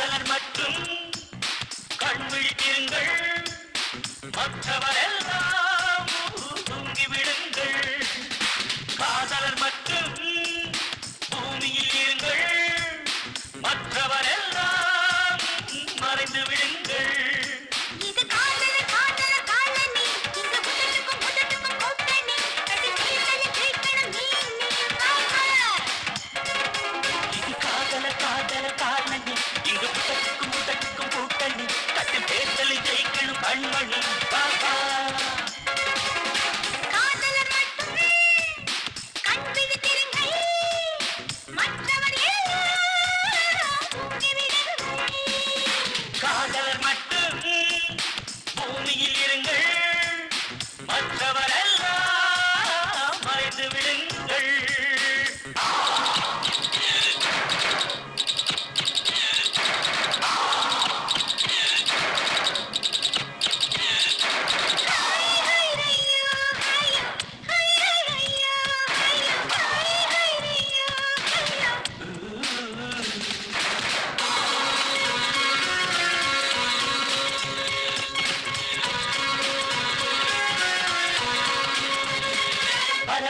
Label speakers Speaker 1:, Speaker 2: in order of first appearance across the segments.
Speaker 1: மற்றவர் மட்டும் கண் விழித்தீர்கள் மற்றவர் Thank.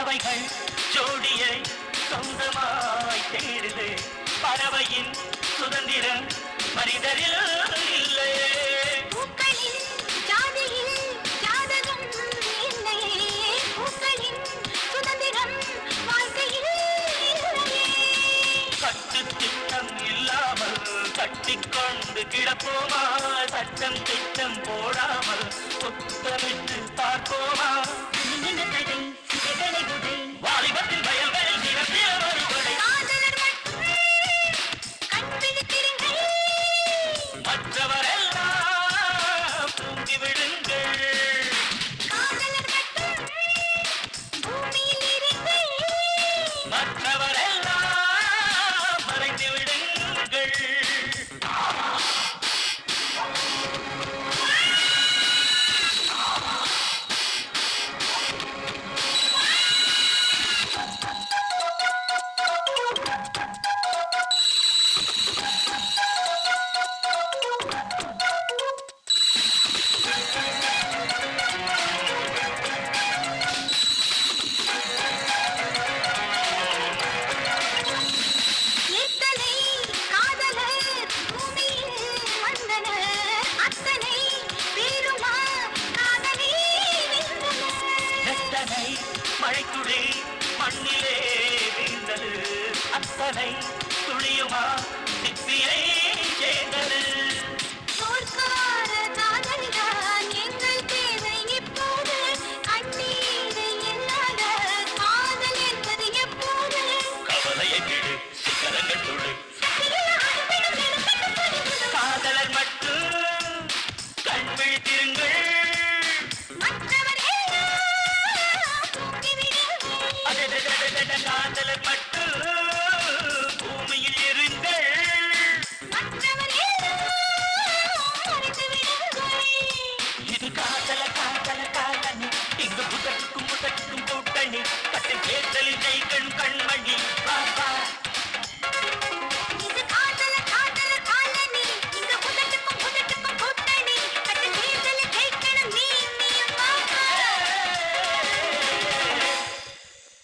Speaker 1: பறவைகள் ஜோடியை சொந்தமாய் தேடுது. பறவையின் சுதந்திரம் மனிதரில் இல்லையே. கட்டிக்கொண்டு கிடப்போமா? சட்டம் திட்டம் போடாமல் சுத்தமிட்டு சிந்தனை துளியுமா சித்தியை சேர்ந்தது கவலையை கேடு சிக்கரங்கள் தொழு கூட்டணி கட்டில் தேர்தலில் ஜெயிக்கும் கண்மணி.